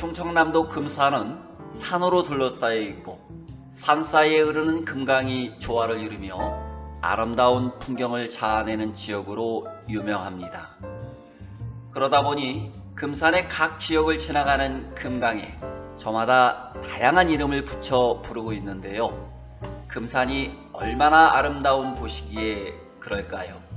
충청남도 금산은 산으로 둘러싸여 있고 산 사이에 흐르는 금강이 조화를 이루며 아름다운 풍경을 자아내는 지역으로 유명합니다. 그러다 보니 금산의 각 지역을 지나가는 금강에 저마다 다양한 이름을 붙여 부르고 있는데요. 금산이 얼마나 아름다운 곳이기에 그럴까요?